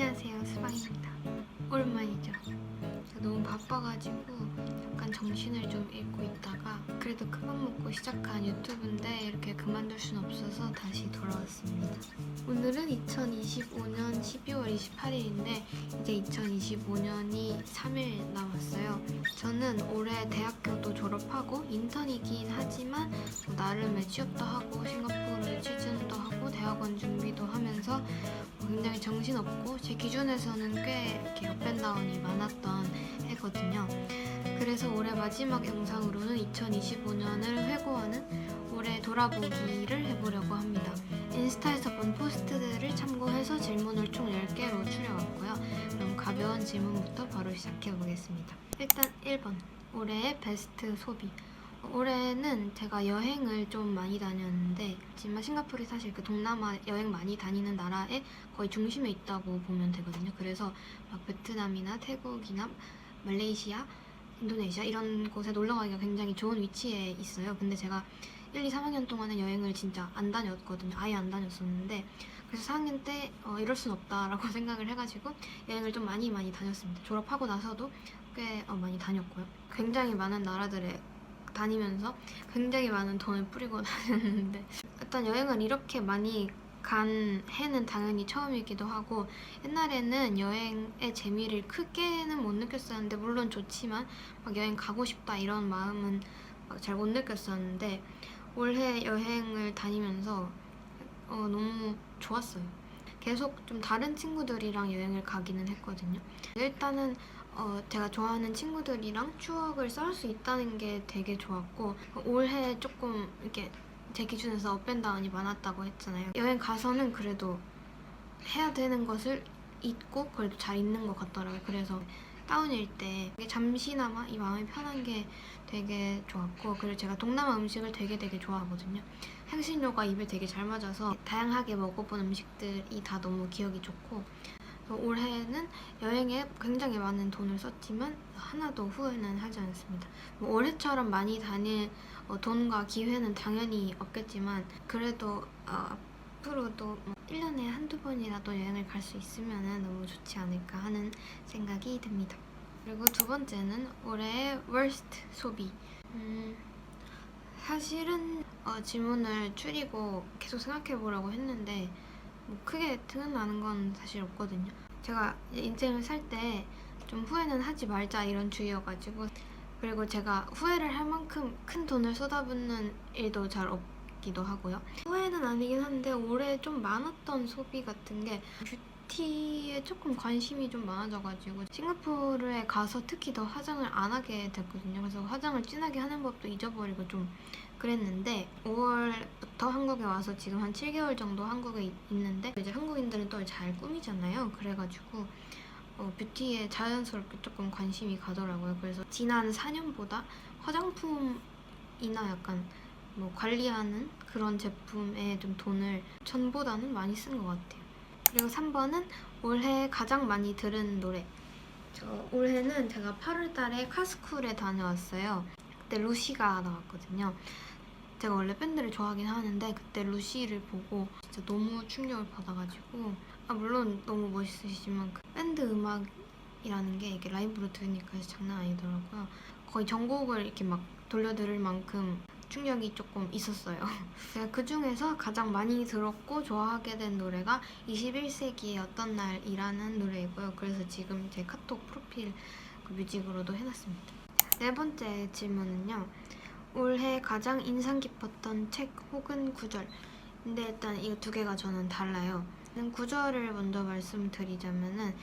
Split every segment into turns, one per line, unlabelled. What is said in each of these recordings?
안녕하세요 수방입니다. 오랜만이죠. 너무 바빠가지고 약간 정신을 좀 잃고 있다가 그래도 그만 먹고 시작한 유튜브인데 이렇게 그만둘 순 없어서 다시 돌아왔습니다. 오늘은 2025년 12월 28일인데 이제 2025년이 3일 남았어요. 저는 올해 대학교도 졸업하고 인턴이긴 하지만 뭐 나름의 취업도 하고 싱가포르 취준도 하고 대학원 준비도 하면서 정신없고 제 기준에서는 꽤 이렇게 업앤다운이 많았던 해거든요. 그래서 올해 마지막 영상으로는 2025년을 회고하는 올해 돌아보기를 해보려고 합니다. 인스타에서 본 포스트들을 참고해서 질문을 총 10개로 추려왔고요. 그럼 가벼운 질문부터 바로 시작해 보겠습니다. 일단 1번. 올해의 베스트 소비. 올해는 제가 여행을 좀 많이 다녔는데 하지만 싱가포르이 사실 그 동남아 여행 많이 다니는 나라의 거의 중심에 있다고 보면 되거든요. 그래서 막 베트남이나 태국이나 말레이시아, 인도네시아 이런 곳에 놀러 가기가 굉장히 좋은 위치에 있어요. 근데 제가 1, 2, 3학년 동안은 여행을 진짜 안 다녔거든요. 아예 안 다녔었는데 그래서 4학년 때 어, 이럴 순 없다라고 생각을 해가지고 여행을 좀 많이 많이 다녔습니다. 졸업하고 나서도 꽤 어, 많이 다녔고요. 굉장히 많은 나라들에 다니면서 굉장히 많은 돈을 뿌리고 다녔는데 일단 여행을 이렇게 많이 간 해는 당연히 처음이기도 하고 옛날에는 여행의 재미를 크게는 못 느꼈었는데 물론 좋지만 막 여행 가고 싶다 이런 마음은 잘 못 느꼈었는데 올해 여행을 다니면서 어, 너무 좋았어요. 계속 좀 다른 친구들이랑 여행을 가기는 했거든요. 일단은 어, 제가 좋아하는 친구들이랑 추억을 쌓을 수 있다는 게 되게 좋았고 올해 조금 이렇게 제 기준에서 업앤다운이 많았다고 했잖아요. 여행 가서는 그래도 해야 되는 것을 잊고 그래도 잘 있는 것 같더라고요. 그래서 다운일 때 잠시나마 이 마음이 편한 게 되게 좋았고 그리고 제가 동남아 음식을 되게 되게 좋아하거든요. 향신료가 입에 되게 잘 맞아서 다양하게 먹어본 음식들이 다 너무 기억이 좋고 올해는 여행에 굉장히 많은 돈을 썼지만 하나도 후회는 하지 않습니다. 뭐 올해처럼 많이 다닐 어, 돈과 기회는 당연히 없겠지만 그래도 어, 앞으로도 뭐 1년에 한두 번이라도 여행을 갈 수 있으면 너무 좋지 않을까 하는 생각이 듭니다. 그리고 두 번째는 올해의 worst 소비. 음, 사실은 어, 질문을 줄이고 계속 생각해 보라고 했는데 뭐 크게 생각나는 건 사실 없거든요. 제가 인생을 살 때 좀 후회는 하지 말자 이런 주의여가지고 그리고 제가 후회를 할 만큼 큰 돈을 쏟아붓는 일도 잘 없기도 하고요. 후회는 아니긴 한데 올해 좀 많았던 소비 같은 게 뷰티에 조금 관심이 좀 많아져가지고 싱가포르에 가서 특히 더 화장을 안 하게 됐거든요. 그래서 화장을 진하게 하는 법도 잊어버리고 좀 그랬는데 5월부터 한국에 와서 지금 한 7개월 정도 한국에 있- 있는데 이제 한국인들은 또 잘 꾸미잖아요. 그래가지고 어, 뷰티에 자연스럽게 조금 관심이 가더라고요. 그래서 지난 4년보다 화장품이나 약간 뭐 관리하는 그런 제품에 좀 돈을 전보다는 많이 쓴 것 같아요. 그리고 3번은 올해 가장 많이 들은 노래. 저 올해는 제가 8월 달에 카스쿨에 다녀왔어요. 그때 루시가 나왔거든요. 제가 원래 밴드를 좋아하긴 하는데 그때 루시를 보고 진짜 너무 충격을 받아가지고 아 물론 너무 멋있으시지만 그 밴드 음악이라는 게 이게 라이브로 들으니까 장난 아니더라고요. 거의 전곡을 이렇게 막 돌려 들을 만큼 충격이 조금 있었어요. 제가 그 중에서 가장 많이 들었고 좋아하게 된 노래가 21세기의 어떤 날이라는 노래이고요. 그래서 지금 제 카톡 프로필 그 뮤직으로도 해놨습니다. 네 번째 질문은요. 올해 가장 인상 깊었던 책 혹은 구절. 근데 일단 이 두 개가 저는 달라요. 구절을 먼저 말씀드리자면은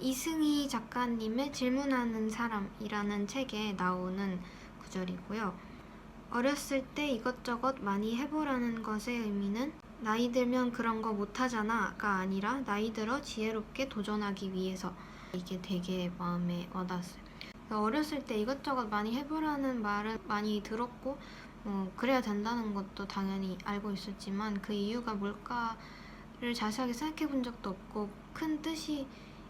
이승희 작가님의 질문하는 사람이라는 책에 나오는 구절이고요. 어렸을 때 이것저것 많이 해보라는 것의 의미는 나이 들면 그런 거 못하잖아가 아니라 나이 들어 지혜롭게 도전하기 위해서 이게 되게 마음에 와닿았어요. 어렸을 때 이것저것 많이 해보라는 말은 많이 들었고 어, 그래야 된다는 것도 당연히 알고 있었지만 그 이유가 뭘까를 자세하게 생각해 본 적도 없고 큰 뜻이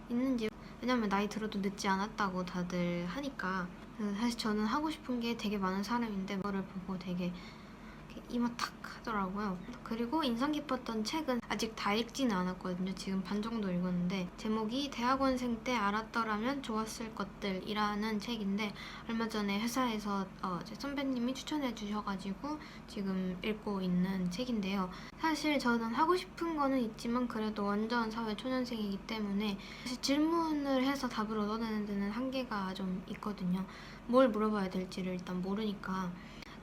있는지 왜냐면 나이 들어도 늦지 않았다고 다들 하니까. 그래서 사실 저는 하고 싶은 게 되게 많은 사람인데 그거를 보고 되게 이마 탁 하더라고요. 그리고 인상 깊었던 책은 아직 다 읽지는 않았거든요. 지금 반 정도 읽었는데 제목이 대학원생 때 알았더라면 좋았을 것들이라는 책인데 얼마 전에 회사에서 어, 제 선배님이 추천해 주셔가지고 지금 읽고 있는 책인데요. 사실 저는 하고 싶은 거는 있지만 그래도 완전 사회 초년생이기 때문에 사실 질문을 해서 답을 얻어내는 데는 한계가 좀 있거든요. 뭘 물어봐야 될지를 일단 모르니까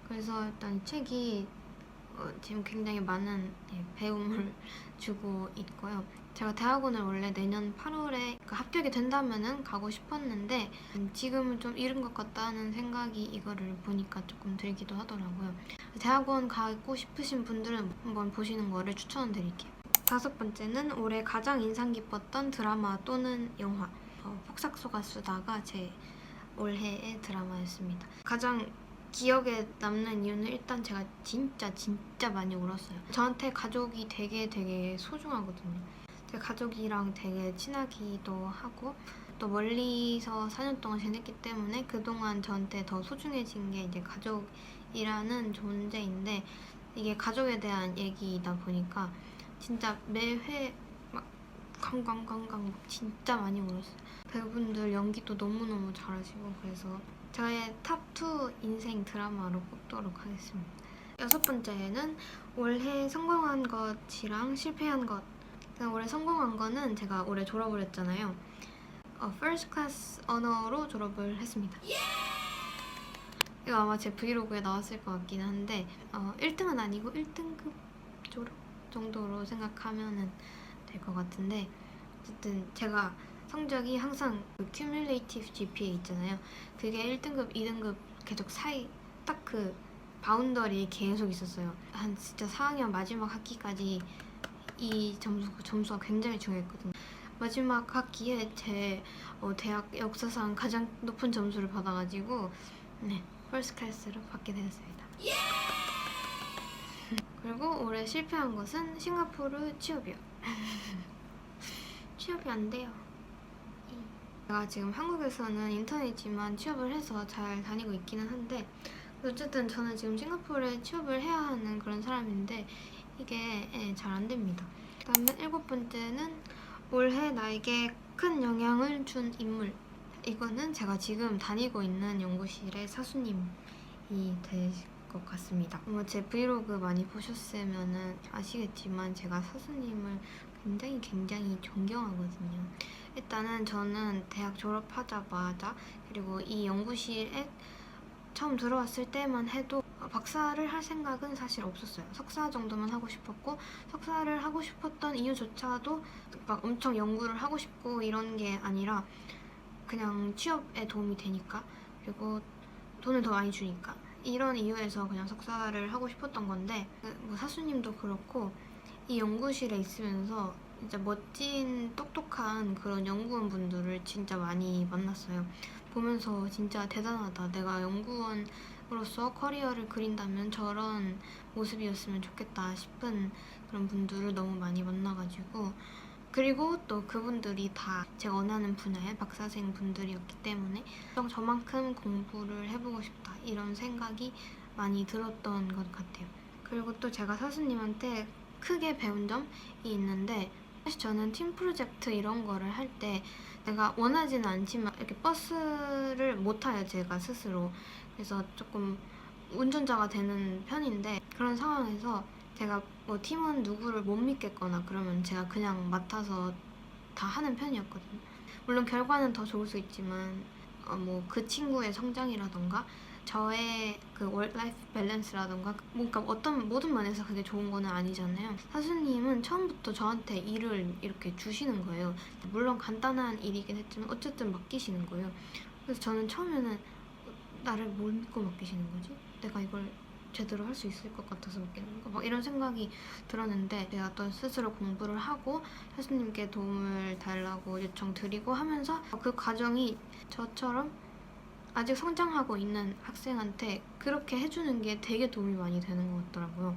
그래서 일단 이 책이 어, 지금 굉장히 많은 예, 배움을 주고 있고요. 제가 대학원을 원래 내년 8월에 합격이 된다면은 가고 싶었는데 음, 지금은 좀 이른 것 같다는 생각이 이거를 보니까 조금 들기도 하더라고요. 대학원 가고 싶으신 분들은 한번 보시는 거를 추천드릴게요. 다섯 번째는 올해 가장 인상 깊었던 드라마 또는 영화 어, 폭삭 속았수다가 제 올해의 드라마였습니다. 가장 기억에 남는 이유는 일단 제가 진짜 진짜 많이 울었어요. 저한테 가족이 되게 되게 소중하거든요. 제 가족이랑 되게 친하기도 하고 또 멀리서 4년 동안 지냈기 때문에 그동안 저한테 더 소중해진 게 이제 가족이라는 존재인데 이게 가족에 대한 얘기이다 보니까 진짜 매회 막 강강강강 막 진짜 많이 울었어요. 배우분들 연기도 너무너무 잘하시고 그래서 저의 탑2 인생 드라마로 꼽도록 하겠습니다. 여섯 번째는 올해 성공한 것이랑 실패한 것. 올해 성공한 거는 제가 올해 졸업을 했잖아요. 어, first class 언어로 졸업을 했습니다. 이거 아마 제 브이로그에 나왔을 것 같긴 한데 어, 1등은 아니고 1등급 졸업 정도로 생각하면 될 것 같은데 어쨌든 제가 성적이 항상 그 cumulative GPA 있잖아요. 그게 1등급, 2등급 계속 사이 딱 그 바운더리 계속 있었어요. 한 진짜 4학년 마지막 학기까지 이 점수 점수가 굉장히 중요했거든요. 마지막 학기에 제 어, 대학 역사상 가장 높은 점수를 받아가지고 네 펄스 클래스로 받게 되었습니다. 그리고 올해 실패한 것은 싱가포르 취업이요. 취업이 안 돼요. 제가 지금 한국에서는 인턴이지만 취업을 해서 잘 다니고 있기는 한데 어쨌든 저는 지금 싱가포르에 취업을 해야 하는 그런 사람인데 이게 예, 잘안 됩니다. 그다음에 일곱 번째는 올해 나에게 큰 영향을 준 인물. 이거는 제가 지금 다니고 있는 연구실의 사수님이 될 것 같습니다. 뭐제 브이로그 많이 보셨으면 아시겠지만 제가 사수님을 굉장히 굉장히 존경하거든요. 일단은 저는 대학 졸업하자마자 그리고 이 연구실에 처음 들어왔을 때만 해도 박사를 할 생각은 사실 없었어요. 석사 정도만 하고 싶었고 석사를 하고 싶었던 이유조차도 막 엄청 연구를 하고 싶고 이런 게 아니라 그냥 취업에 도움이 되니까 그리고 돈을 더 많이 주니까 이런 이유에서 그냥 석사를 하고 싶었던 건데 그뭐 사수님도 그렇고 이 연구실에 있으면서 진짜 멋진 똑똑한 그런 연구원 분들을 진짜 많이 만났어요. 보면서 진짜 대단하다. 내가 연구원으로서 커리어를 그린다면 저런 모습이었으면 좋겠다 싶은 그런 분들을 너무 많이 만나가지고 그리고 또 그분들이 다 제가 원하는 분야의 박사생 분들이었기 때문에 좀 저만큼 공부를 해보고 싶다 이런 생각이 많이 들었던 것 같아요. 그리고 또 제가 사수님한테 크게 배운 점이 있는데 사실 저는 팀 프로젝트 이런 거를 할 때 내가 원하지는 않지만 이렇게 버스를 못 타요 제가 스스로 그래서 조금 운전자가 되는 편인데 그런 상황에서 제가 뭐 팀원 누구를 못 믿겠거나 그러면 제가 그냥 맡아서 다 하는 편이었거든요 물론 결과는 더 좋을 수 있지만 어 뭐그 친구의 성장이라던가 저의 그 월라이프 밸런스라던가 뭔가 어떤 모든 면에서 그게 좋은 거는 아니잖아요. 사수님은 처음부터 저한테 일을 이렇게 주시는 거예요. 물론 간단한 일이긴 했지만 어쨌든 맡기시는 거예요. 그래서 저는 처음에는 나를 뭘 믿고 맡기시는 거지? 내가 이걸 제대로 할 수 있을 것 같아서 맡기는 건가? 막 이런 생각이 들었는데 제가 또 스스로 공부를 하고 사수님께 도움을 달라고 요청드리고 하면서 그 과정이 저처럼 아직 성장하고 있는 학생한테 그렇게 해주는 게 되게 도움이 많이 되는 것 같더라고요.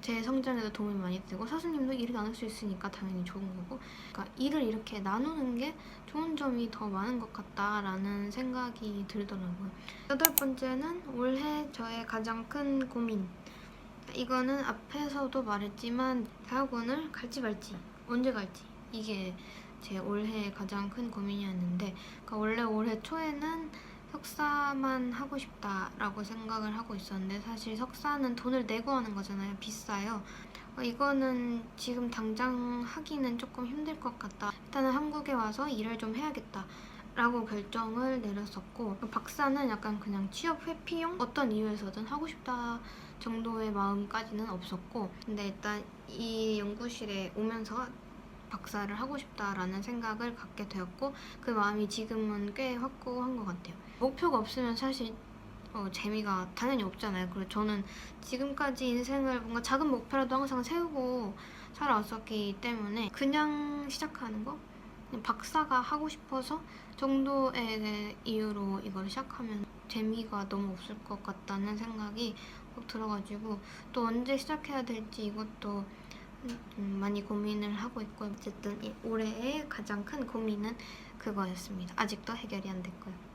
제 성장에도 도움이 많이 되고 사수님도 일을 나눌 수 있으니까 당연히 좋은 거고. 그러니까 일을 이렇게 나누는 게 좋은 점이 더 많은 것 같다라는 생각이 들더라고요. 여덟 번째는 올해 저의 가장 큰 고민. 이거는 앞에서도 말했지만 대학원을 갈지 말지 언제 갈지. 이게 제 올해 가장 큰 고민이었는데 그러니까 원래 올해 초에는 석사만 하고 싶다라고 생각을 하고 있었는데 사실 석사는 돈을 내고 하는 거잖아요 비싸요. 어, 이거는 지금 당장 하기는 조금 힘들 것 같다. 일단은 한국에 와서 일을 좀 해야겠다 라고 결정을 내렸었고 박사는 약간 그냥 취업 회피용 어떤 이유에서든 하고 싶다 정도의 마음까지는 없었고 근데 일단 이 연구실에 오면서 박사를 하고 싶다라는 생각을 갖게 되었고 그 마음이 지금은 꽤 확고한 것 같아요 목표가 없으면 사실 어, 재미가 당연히 없잖아요 그리고 저는 지금까지 인생을 뭔가 작은 목표라도 항상 세우고 살아왔었기 때문에 그냥 시작하는 거 그냥 박사가 하고 싶어서 정도의 이유로 이걸 시작하면 재미가 너무 없을 것 같다는 생각이 꼭 들어가지고 또 언제 시작해야 될지 이것도 음, 많이 고민을 하고 있고 어쨌든 이 올해의 가장 큰 고민은 그거였습니다. 아직도 해결이 안 됐고요.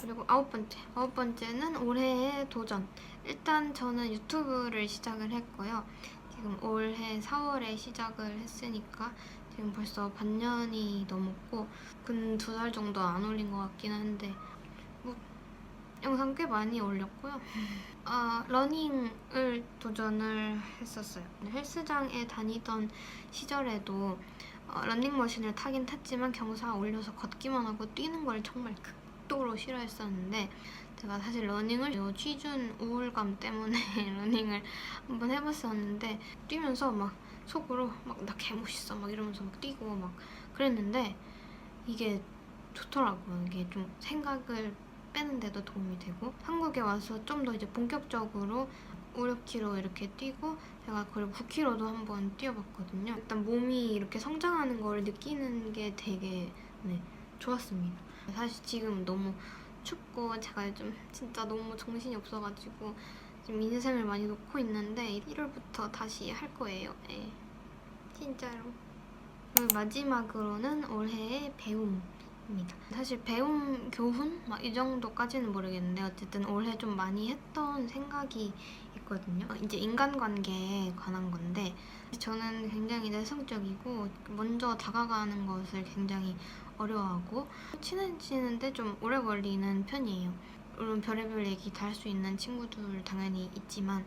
그리고 아홉 번째, 아홉 번째는 올해의 도전. 일단 저는 유튜브를 시작을 했고요. 지금 올해 4월에 시작을 했으니까 지금 벌써 반년이 넘었고 근 두 달 정도 안 올린 것 같긴 한데 뭐 영상 꽤 많이 올렸고요. 아, 러닝을 도전을 했었어요. 헬스장에 다니던 시절에도 어, 러닝머신을 타긴 탔지만 경사 올려서 걷기만 하고 뛰는 걸 정말 극 도로 싫어했었는데 제가 사실 러닝을 요 취준 우울감 때문에 러닝을 한번 해봤었는데 뛰면서 막 속으로 막 나 개멋있어 막 이러면서 막 뛰고 막 그랬는데 이게 좋더라고요. 이게 좀 생각을 빼는데도 도움이 되고 한국에 와서 좀 더 이제 본격적으로 5, 6km 이렇게 뛰고 제가 그걸 9km도 한번 뛰어봤거든요. 일단 몸이 이렇게 성장하는 걸 느끼는 게 되게 네, 좋았습니다. 사실 지금 너무 춥고 제가 좀 진짜 너무 정신이 없어가지고 지금 인생을 많이 놓고 있는데 1월부터 다시 할 거예요. 네. 진짜로. 그리고 마지막으로는 올해의 배움. 입니다. 사실 배움 교훈 막 이 정도까지는 모르겠는데 어쨌든 올해 좀 많이 했던 생각이 있거든요. 어, 이제 인간관계에 관한 건데 저는 굉장히 내성적이고 먼저 다가가는 것을 굉장히 어려워하고 친해지는데 좀 오래 걸리는 편이에요. 물론 별의별 얘기 다 할 수 있는 친구들 당연히 있지만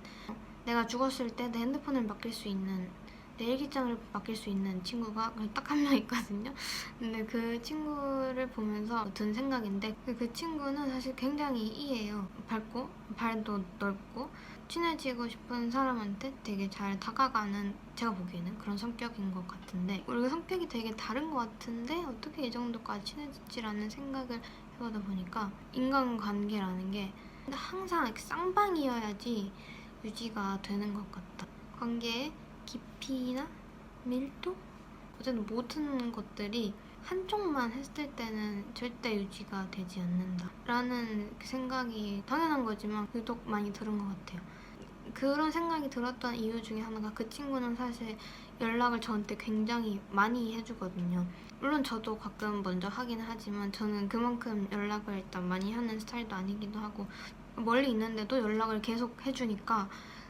내가 죽었을 때 내 핸드폰을 맡길 수 있는 내 일기장을 맡길 수 있는 친구가 딱 한 명 있거든요. 근데 그 친구를 보면서 든 생각인데 그 친구는 사실 굉장히 이해요. 밝고 발도 넓고 친해지고 싶은 사람한테 되게 잘 다가가는 제가 보기에는 그런 성격인 것 같은데 우리가 성격이 되게 다른 것 같은데 어떻게 이 정도까지 친해졌지라는 생각을 해보다 보니까 인간관계라는 게 항상 쌍방이어야지 유지가 되는 것 같다. 관계의 깊이나 밀도? 어쨌든 모든 것들이 한쪽만 했을 때는 절대 유지가 되지 않는다. 라는 생각이 당연한 거지만 유독 많이 들은 것 같아요. 그런 생각이 들었던 이유 중에 하나가 그 친구는 사실 연락을 저한테 굉장히 많이 해주거든요. 물론 저도 가끔 먼저 하긴 하지만 저는 그만큼 연락을 일단 많이 하는 스타일도 아니기도 하고 멀리 있는데도 연락을 계속 해주니까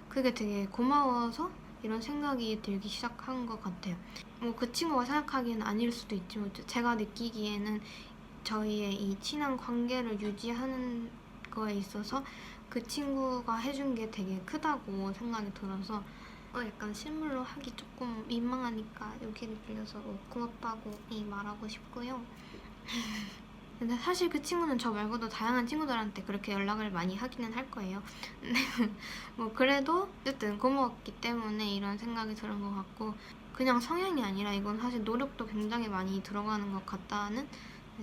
그게 되게 고마워서 이런 생각이 들기 시작한 것 같아요. 뭐 그 친구가 생각하기에는 아닐 수도 있지만 제가 느끼기에는 저희의 이 친한 관계를 유지하는 거에 있어서 그 친구가 해준 게 되게 크다고 생각이 들어서 어, 약간 실물로 하기 조금 민망하니까 여기를 빌려서 어, 고맙다고 이 말하고 싶고요. 근데 사실 그 친구는 저 말고도 다양한 친구들한테 그렇게 연락을 많이 하기는 할 거예요. 뭐 그래도 어쨌든 고마웠기 때문에 이런 생각이 드는 것 같고 그냥 성향이 아니라 이건 사실 노력도 굉장히 많이 들어가는 것 같다는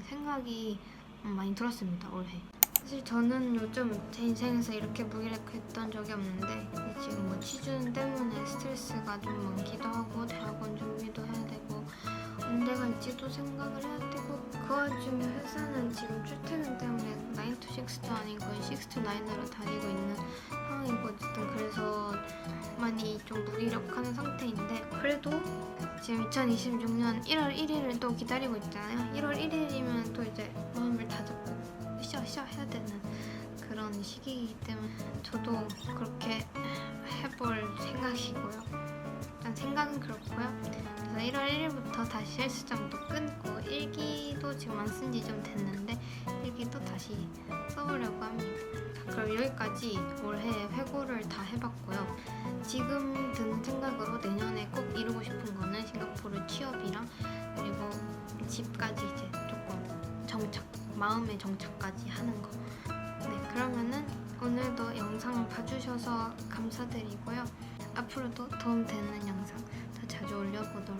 생각이 음, 많이 들었습니다 올해. 사실 저는 요즘 제 인생에서 이렇게 무기력했던 적이 없는데 지금 뭐 취준 때문에 스트레스가 좀 많기도 하고 대학원 준비도 해야 되고 언제 갈지도 생각을 해야 되고 그 와중에 회사는 지금 출퇴근 때문에 9 to 6도 아니고 6 to 9으로 다니고 있는 상황이고 어쨌든 그래서 많이 좀 무기력한 상태인데 그래도 지금 2026년 1월 1일을 또 기다리고 있잖아요 1월 1일이면 또 이제 마음을 다잡고 으쌰으쌰 해야 되는 그런 시기이기 때문에 저도 그렇게 해볼 생각이고요. 일단 생각은 그렇고요. 그래서 1월 1일부터 다시 헬스장도 끊고 일기도 지금 안 쓴 지 좀 됐는데 일기도 다시 써보려고 합니다. 자, 그럼 여기까지 올해 회고를 다 해봤고요. 지금 드는 생각으로 내년에 꼭 이루고 싶은 거는 싱가포르 취업이랑 그리고 집까지 이제 조금 정착, 마음의 정착까지 하는 거. 네, 그러면은 오늘도 영상 봐주셔서 감사드리고요. 앞으로도 도움되는 영상 더 자주 올려보도록 하겠습니다.